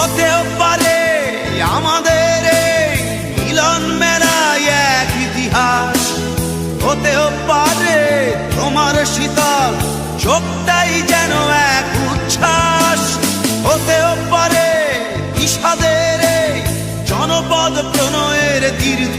হতেও পারে, আমাদের মিলন মেলায় এক ইতিহাস। হতেও পারে, তোমার শীতল চোখটাই যেন এক উচ্ছ্বাস। হতেও পারে, বিষাদের জনপদ প্রণয়ের তীর্থ।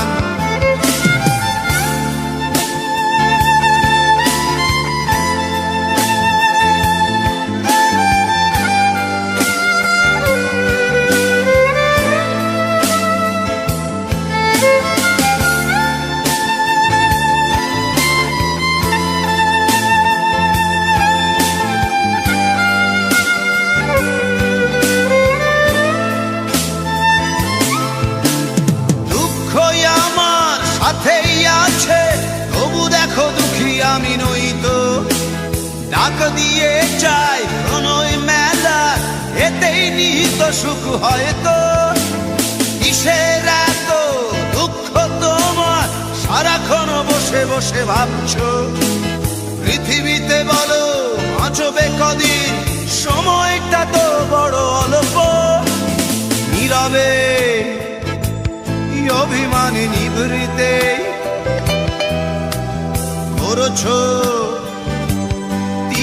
দিয়ে চাই, প্রণয় মেলা, এতেই নিহিত সুখ হয়তো। কিসের এত দুঃখ তোমার? সারাক্ষণ বসে বসে ভাবছ। পৃথিবীতে বলো, বাঁচবে কদিন? সময়টা তো বড় অল্প। নীরবে অভিমানে নিভৃতে। করছ